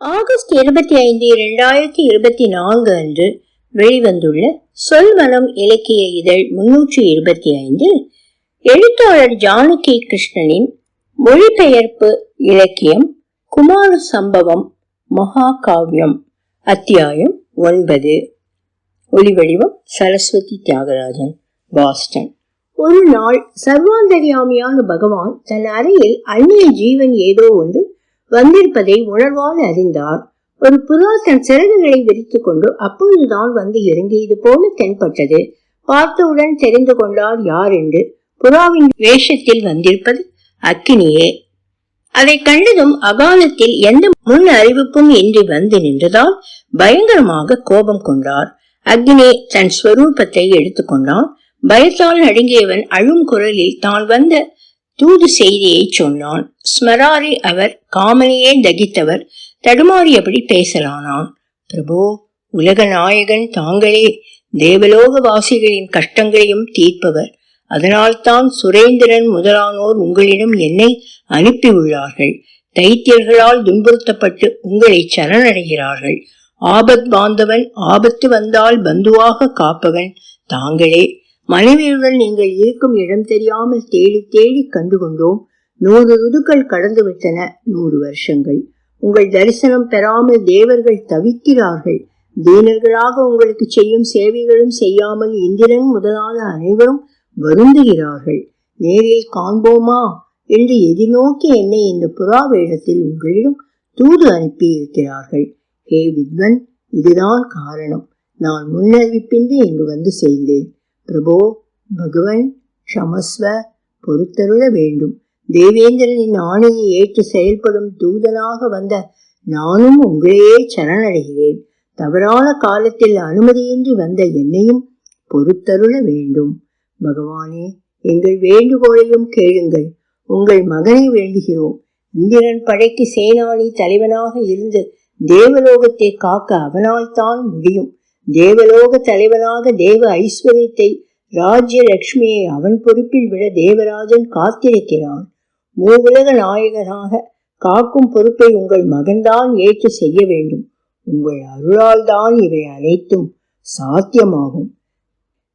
August இருபத்தி ஐந்து இரண்டாயிரத்தி இருபத்தி நான்கு அன்று வெளிவந்துள்ள சொல்வனம் இலக்கிய இதழ் முன்னூற்றி இருபத்தி ஐந்து எழுத்தாளர் ஜானகி கிருஷ்ணனின் மொழிபெயர்ப்பு இலக்கியம் குமார சம்பவம் மகாகாவியம் அத்தியாயம் ஒன்பது. ஒளிவடிவம் சரஸ்வதி தியாகராஜன் பாஸ்டன். ஒரு நாள் சர்வாந்தரியாமியான பகவான் தன் அறையில் அந்நிய ஜீவன் ஏதோ ஒன்று வந்திருப்பதை உணர்வால் அறிந்தார். ஒரு புறா தன் சிறகுகளை விரித்துக் கொண்டு அப்பொழுதுதான் வந்து இறங்கியது போல தென்பட்டது. பார்த்தவுடன் தெரிந்து கொண்டார் யார் என்று. புறாவின் வேஷத்தில் வந்திருப்பது அக்கினியே. அதை கண்டதும் அகாலத்தில் எந்த முன் அறிவிப்பும் இன்றி வந்து நின்றதால் பயங்கரமாக கோபம் கொண்டார். அக்னி தன் ஸ்வரூபத்தை எடுத்துக்கொண்டான் பயத்தால் நடுங்கியவன் அழும் குரலில் தான் வந்த தூது செய்தியை சொன்னான். ஸ்மராரி அவர் காமனையே தகித்தவர் தடுமாறியபடி பேசலானான். பிரபு உலக நாயகன் தாங்களே தேவலோக வாசிகளின் கஷ்டங்களையும் தீர்ப்பவர். அதனால்தான் சுரேந்திரன் முதலானோர் உங்களிடம் என்னை அனுப்பியுள்ளார்கள். தைத்தியர்களால் துன்புறுத்தப்பட்டு உங்களை சரணடைகிறார்கள். ஆபத் பாந்தவன் ஆபத்து வந்தால் பந்துவாக காப்பவன் தாங்களே. மனைவியுடன் நீங்கள் இருக்கும் இடம் தெரியாமல் தேடி தேடி கண்டுகொண்டோம். நூறு ருதுக்கள் கடந்து விட்டன. நூறு வருஷங்கள். உங்கள் தரிசனம் பெறாமல் தேவர்கள் தவிக்கிறார்கள். தீனர்களாக உங்களுக்கு செய்யும் சேவைகளும் செய்யாமல் இந்திரன் முதலான அனைவரும் வருந்துகிறார்கள். நேரில் காண்போமா? என்று எதிர்நோக்கி என்னை இந்த புறா வேடத்தில் உங்களிடம் தூது அனுப்பி இருக்கிறார்கள் ஹே வித்வன் இதுதான் காரணம். நான் முன்னறிவிப்பின்றி இங்கு வந்து சேர்ந்தேன். பிரபோ பகவன் க்ஷமஸ்வ பொறுத்தருள வேண்டும். தேவேந்திரனின் ஆணையை ஏற்று செயல்படும் தூதனாக வந்த நானும் உங்களையே சரணடைகிறேன். தவறான காலத்தில் அனுமதியின்றி வந்த என்னையும் பொறுத்தருள வேண்டும். பகவானே எங்கள் வேண்டுகோளையும் கேளுங்கள். உங்கள் மகனை வேண்டுகிறோம். இந்திரன் படைக்கு சேனானி தலைவனாக இருந்து தேவலோகத்தை காக்க அவனால் தான் முடியும். தேவலோக தலைவனாக தேவ ஐஸ்வர்யத்தை ராஜ்ய லட்சுமியை அவன் பொறுப்பில் விட தேவராஜன் காத்திருக்கிறான். மூவுலக நாயகனாக காக்கும் பொறுப்பை உங்கள் மகன்தான் ஏற்று செய்ய வேண்டும். உங்கள் அருளால் தான் இவை அனைத்தும் சாத்தியமாகும்.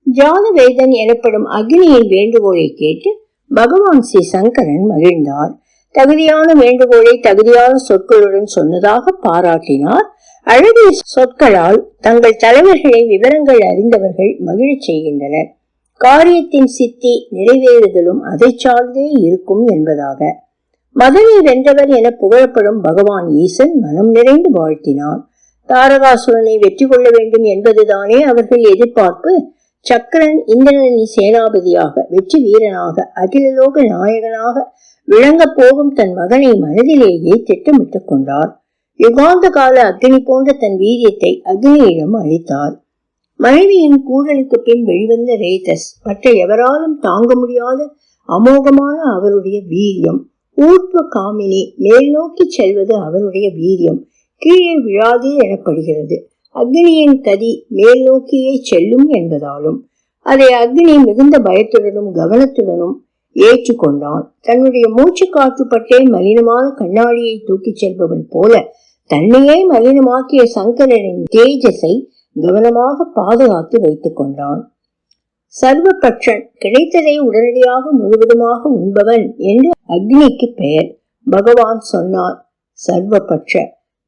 ஜாதவேதன் எனப்படும் அக்னியின் வேண்டுகோளை கேட்டு பகவான் ஸ்ரீ சங்கரன் மகிழ்ந்தார். தகுதியான வேண்டுகோளை தகுதியான சொற்களுடன் சொன்னதாக பாராட்டினார். அழகிய சொற்களால் தங்கள் தலைவர்களை விவரங்கள் அறிந்தவர்கள் மகிழச் செய்கின்றனர். காரியத்தின் சித்தி நிறைவேறுதலும் அதை சார்ந்தே இருக்கும் என்பதாக. மதனை வென்றவர் என புகழப்படும் பகவான் ஈசன் மனம் நிறைந்து வாழ்த்தினார். தாரகாசுரனை வெற்றி கொள்ள வேண்டும் என்பதுதானே அவர்கள் எதிர்பார்ப்பு. சக்கரன் இந்திரனின் சேனாபதியாக வெற்றி வீரனாக அகிலலோக நாயகனாக விளங்கப் போகும் தன் மகனை மனதிலேயே திட்டமிட்டுக் கொண்டார். யுகாந்த கால அக்னி போன்ற தன் வீரியத்தை அக்னியிடம் அளித்தார். மனைவியின் கூடலுக்கு பின் வெளிவந்த ரேதஸ் மற்ற எவராலும் தாங்க முடியாத அமோகமான அவருடைய வீரியம் ஊர்வ காமினி மேல் நோக்கி செல்வது அவருடைய வீரியம் கீழே விழாது எனப்படுகிறது. அக்னியின் கதி மேல் நோக்கியே செல்லும் என்பதாலும் அதை அக்னி மிகுந்த பயத்துடனும் கவனத்துடனும் ஏற்றுக்கொண்டான் தன்னுடைய மூச்சு காற்றுப்பட்டே மலினமான கண்ணாடியை தூக்கிச் செல்பவன் போல தன்னையே மலினமாக்கிய சங்கரனின் தேஜஸை கவனமாக பாதுகாத்து வைத்துக் கொண்டான். சர்வபட்சன் கிடைத்ததை உடனடியாக முழுவதுமாக உண்பவன் என்று அக்னிக்கு பெயர். பகவான் சொன்னார் சர்வபட்ச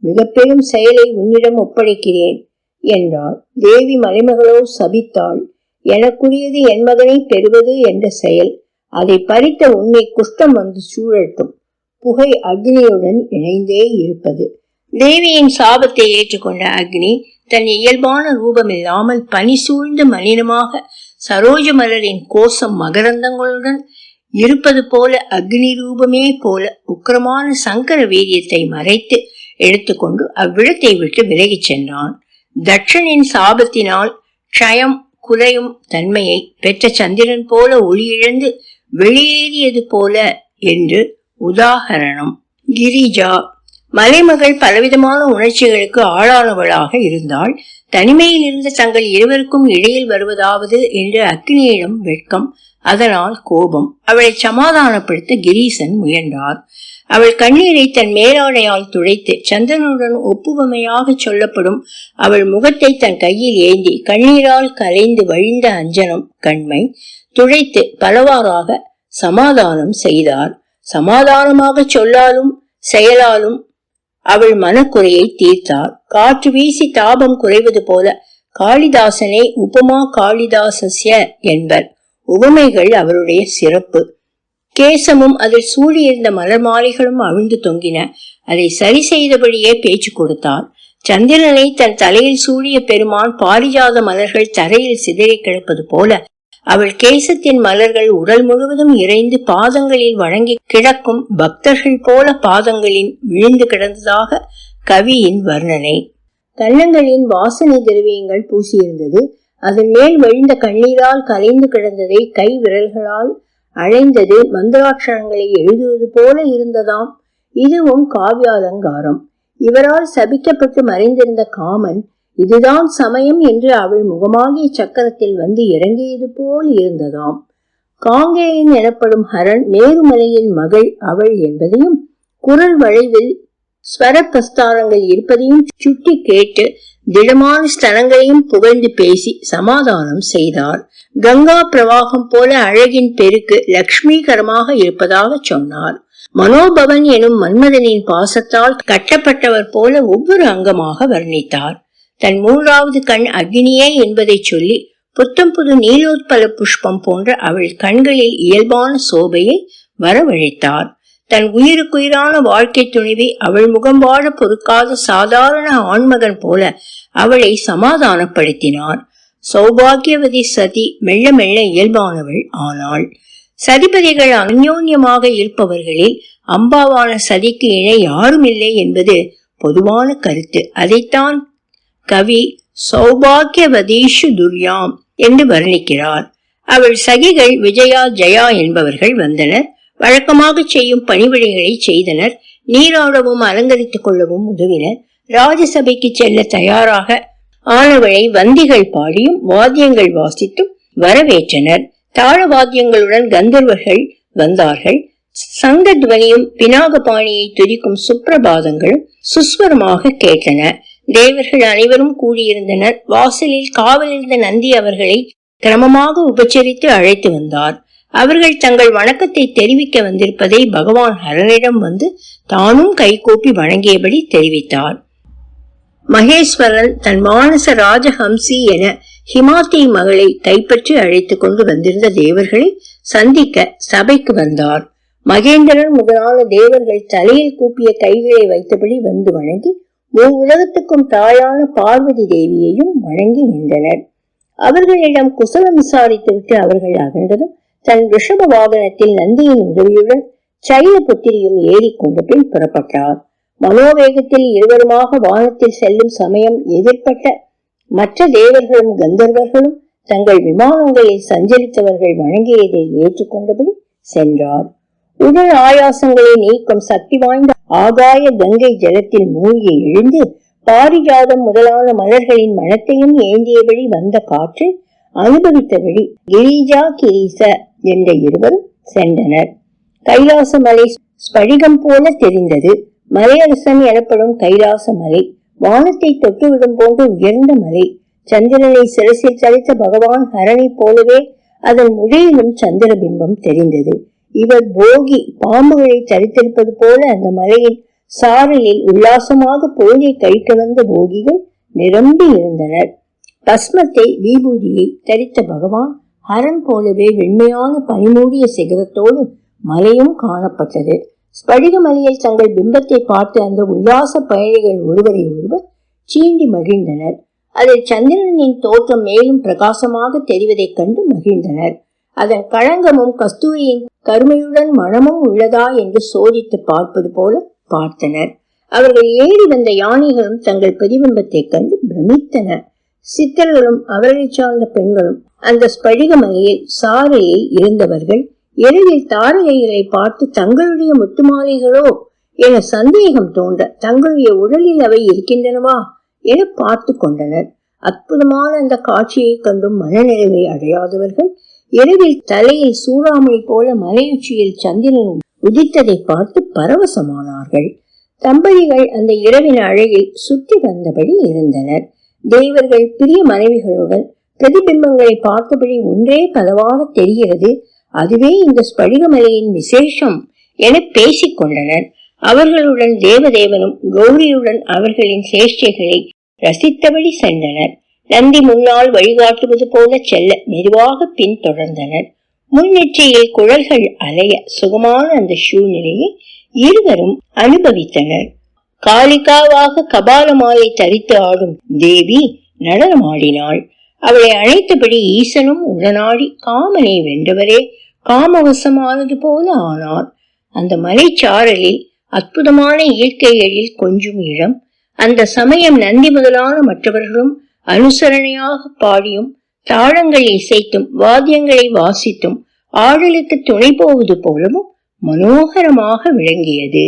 மிக பெரும் செயலை உன்னிடம் ஒப்படைக்கிறேன் என்றார். தேவி மலைமகளோ சபித்தாள் எனக்குரியது என் மகனை பெறுவது என்ற செயல். அதை பறித்த உன்னை குஷ்டம் வந்து சூழட்டும். புகை அக்னியுடன் இணைந்தே இருப்பது. தேவியின் சாபத்தை ஏற்றுக்கொண்ட அக்னி தன் இயல்பான ரூபமில்லாமல் பனி சூழ்ந்த மலினமாக சரோஜ மலரின் கோசம் மகரந்தங்களுடன் இருப்பது போல அக்னி ரூபமே போல உக்கிரமான சங்கர வீரியத்தை மறைத்து எடுத்துக்கொண்டு அவ்விடத்தை விட்டு விலகிச் சென்றான். தட்சனின் சாபத்தினால் க்ஷயம் குறையும் தன்மையை பெற்ற சந்திரன் போல ஒளியிழந்து வெளியேறியது போல என்று உதாகரணம் கிரிஜா மலைமகள் பலவிதமான உணர்ச்சிகளுக்கு ஆளானவளாக இருந்தாள். தனிமையில் இருந்த தங்கள் இருவருக்கும் இடையில் வருவதாவது என்று அக்னியிடம் வெட்கம் அதனால் கோபம். அவளை சமாதானப்படுத்த கிரீசன் முயன்றார். அவள் கண்ணீரை தன் மேலாடையால் துடைத்து சந்திரனுடன் ஒப்புவமையாக சொல்லப்படும் அவள் முகத்தை தன் கையில் ஏந்தி கண்ணீரால் கலைந்து வழிந்த அஞ்சனம் கண்மை துடைத்து பலவாறாக சமாதானம் செய்தார். சமாதானமாக சொல்லாலும் செயலாலும் அவள் மனக்குறையை தீர்த்தார் காற்று வீசி தாபம் குறைவது போல காளிதாசனை உபமா காளிதாசஸ்ய என்பர். உவமைகள் அவருடைய சிறப்பு. கேசமும் அதில் சூழியிருந்த மலர் மாலைகளும் அவிழ்ந்து தொங்கின. அதை சரி செய்தபடியே பேச்சு கொடுத்தார் சந்திரனை தன் தலையில் சூழிய பெருமான் பாரிஜாத மலர்கள் தரையில் சிதறி கிடப்பது போல அவள் கேசத்தின் மலர்கள் உடல் முழுவதும் இறைந்து பாதங்களில் வழங்கி கிடக்கும் பக்தர்கள் போல பாதங்களின் விழுந்து கிடந்ததாக கவியின் வர்ணனை. கன்னங்களின் வாசனை திரவியங்கள் பூசியிருந்தது. அதன் மேல் வழிந்த கண்ணீரால் கலைந்து கிடந்ததை கை விரல்களால் அழைந்தது மந்திராட்சரங்களை எழுதுவது போல இருந்ததாம். இதுவும் காவியாலங்காரம். இவரால் சபிக்கப்பட்டு மறைந்திருந்த காமன் இதுதான் சமயம் என்று அவள் முகமாகிய சக்கரத்தில் வந்து இறங்கியது போல் இருந்ததாம். காங்கேயன் எனப்படும் ஹரன் மேருமலையின் மகள் அவள் என்பதையும் குரல் வளைவில் ஸ்வரப்பிரஸ்தாரங்கள் இருப்பதையும் சுட்டி கேட்டு திடமான ஸ்தலங்களையும் புகழ்ந்து பேசி சமாதானம் செய்தார் கங்கா பிரவாகம் போல அழகின் பெருக்கு லக்ஷ்மீகரமாக இருப்பதாக சொன்னார் மனோபவன் எனும் மன்மதனின் பாசத்தால் கட்டப்பட்டவர் போல ஒவ்வொரு அங்கமாக வர்ணித்தார். தன் மூன்றாவது கண் அக்னியே என்பதை சொல்லி புத்தம் புது நீலோத்பல புஷ்பம் போன்ற அவள் கண்களில் இயல்பான சோபையை வரவழைத்தார். தன் உயிருக்குயிரான வாழ்க்கை துணிவி அவள் முகம் வாழ பொறுக்காத சாதாரண ஆண்மகன் போல அவளை சமாதானப்படுத்தினார். சௌபாகியவதி சதி மெல்ல மெல்ல இயல்பானவள் ஆனாள். சதிபதிகள் அந்யோன்யமாக இருப்பவர்களில் அம்பாவான சதிக்கு இணை யாரும் இல்லை என்பது பொதுவான கருத்து. அதைத்தான் கவி சௌபாகியவதீஷு துர்யாம் என்று வர்ணிக்கிறார். அவள் சகிகள் விஜயா ஜெயா என்பவர்கள் வந்தனர். வழக்கமாக செய்யும் பணிவிடைகளை செய்தனர். நீராடவும் அலங்கரித்துக் கொள்ளவும் உதவினர். ராஜசபைக்கு செல்ல தயாராக ஆனவளை வந்திகள் பாடியும் வாத்தியங்கள் வாசித்தும் வரவேற்றனர். தாழ வாத்தியங்களுடன் கந்தர்வர்கள் வந்தார்கள். சங்க துவனியும் பினாகபாணியை துதிக்கும் சுப்பிரபாதங்களும் சுஸ்வரமாக கேட்டன. தேவர்கள் அனைவரும் கூடியிருந்தனர். வாசலில் காவலிருந்த நந்தி அவர்களை கிரமமாக உபச்சரித்து அழைத்து வந்தார். அவர்கள் தங்கள் வணக்கத்தை தெரிவிக்க வந்திருப்பதை பகவான் ஹரனிடம் வந்து தானும் கைகூப்பி வணங்கியபடி தெரிவித்தார். மகேஸ்வரன் தன் மானச ராஜஹம்சி என ஹிமாத்தி மகளை கைப்பற்றி அழைத்துக் கொண்டு வந்திருந்த தேவர்களை சந்திக்க சபைக்கு வந்தார். மகேந்திரன் முதலான தேவர்கள் தலையில் கூப்பிய கைகளை வைத்தபடி வந்து வணங்கி உலகத்துக்கும் தாயான பார்வதி தேவியையும் வணங்கி நின்றனர். அவர்களிடம் குசலம் விசாரித்துவிட்டு அவர்கள் அகன்றதும் தன் ரிஷப வாகனத்தில் நந்தியின் உதவியுடன் சைல புத்திரியும் ஏறிக்கொண்ட பின் புறப்பட்டார். மனோவேகத்தில் இருவருமாக வானத்தில் செல்லும் சமயம் எதிர்ப்பட்ட மற்ற தேவர்களும் கந்தர்வர்களும் தங்கள் விமானங்களில் சஞ்சரித்தவர்கள் வணங்கியதை ஏற்றுக்கொண்டபடி சென்றார். உடல் ஆயாசங்களை நீக்கும் சக்தி வாய்ந்த ஆகாய கங்கை ஜலத்தில் மூழ்கி எழுந்து பாரிஜாதம் முதலான மலர்களின் மனத்தையும் ஏந்தியபடி வந்த காற்று அனுபவித்தபடி கிரிஜா கிரீச என்ற இருவரும் சென்றனர். கைலாச மலை ஸ்படிகம் போல தெரிந்தது. மலையரசன் எனப்படும் கைலாச மலை வானத்தை தொட்டுவிடும் போன்று உயர்ந்த மலை சந்திரனை சிரசில் சரித்த பகவான் ஹரணி போலவே அதன் முடியிலும் சந்திர பிம்பம் தெரிந்தது. இவர் போகி பாம்புகளை தரித்திருப்பது போல அந்த மலையின் சாரலில் உல்லாசமாக பொழுதை கழிக்க வந்த போகிகள் நிரம்பி இருந்தனர். பஸ்மத்தை விபூதியை தரித்த பகவான் ஹரன் போலவே வெண்மையான பனிமூடிய சிகரத்தோடு மலையும் காணப்பட்டது. ஸ்படிக மலையில் தங்கள் பிம்பத்தை பார்த்து அந்த உல்லாச பயணிகள் ஒருவரை ஒருவர் சீண்டி மகிழ்ந்தனர். அதில் சந்திரனின் தோற்றம் மேலும் பிரகாசமாக தெரிவதைக் கண்டு மகிழ்ந்தனர். அதன் களங்கமும் கஸ்தூரியின் கருமையுடன் மனமும் உள்ளதா என்று சோதித்து பார்ப்பது போல பார்த்தனர். அவர்கள் ஏறி வந்த யானைகளும் தங்கள் பிரதிபிம்பத்தை கண்டு பிரமித்தன சித்தர்களும் அவர்களை சார்ந்த பெண்களும் அந்த ஸ்படிக சாரையை இருந்தவர்கள் எளிதில் தாரகைகளை பார்த்து தங்களுடைய முத்துமாலைகளோ? என சந்தேகம் தோன்ற தங்களுடைய உடலில் அவை இருக்கின்றனவா என பார்த்து கொண்டனர். அற்புதமான அந்த காட்சியை கண்டும் மனநிறைவை அடையாதவர்கள் இரவில் தலையை சூறாமணி போல மலையுச்சியில் சந்திரனும் உதித்ததை பார்த்து பரவசமானார்கள். தம்பதிகள் அந்த இரவின் அழகில் சுற்றி வந்தபடி இருந்தனர். தேவர்கள் பிரிய மனைவிகளுடன் பிரதிபிம்பங்களை பார்த்தபடி ஒன்றே பலவாக தெரிகிறது அதுவே இந்த ஸ்படிகமலையின் விசேஷம் என பேசிக் கொண்டனர். அவர்களுடன் தேவதேவனும் கௌரியுடன் அவர்களின் சேஷ்டைகளை ரசித்தபடி சென்றனர். நந்தி முன்னால் வழிகாட்டுவது போல செல்ல மெதுவாக பின்தொடர்ந்தனர் முன்னெற்றியில் குழல்கள் அலைய சுகமான அந்த சூழ்நிலையை இருவரும் அனுபவித்தனர். காளிகாவாக கபால மாலை தரித்து ஆடும் தேவி நடனமாடினாள். அவளை அழைத்தபடி ஈசனும் உடனாடி காமனை வென்றவரே காமவசமானது போல ஆனார். அந்த மலைச்சாரலில் அற்புதமான இயற்கைகளில் கொஞ்சும் இடம். அந்த சமயம் நந்தி முதலான மற்றவர்களும் அனுசரணையாக பாடியும் தாளங்களை இசைத்தும் வாத்தியங்களை வாசித்தும் ஆடலுக்கு துணை போவது போலவும் மனோகரமாக விளங்கியது.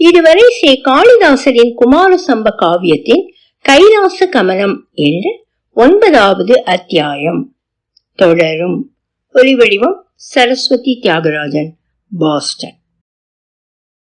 இதுவரை ஸ்ரீ காளிதாசரின் குமார சம்ப காவியத்தின் கைலாச கமலம் என்ற ஒன்பதாவது அத்தியாயம். தொடரும். ஒலிவடிவம் சரஸ்வதி தியாகராஜன் பாஸ்டன்.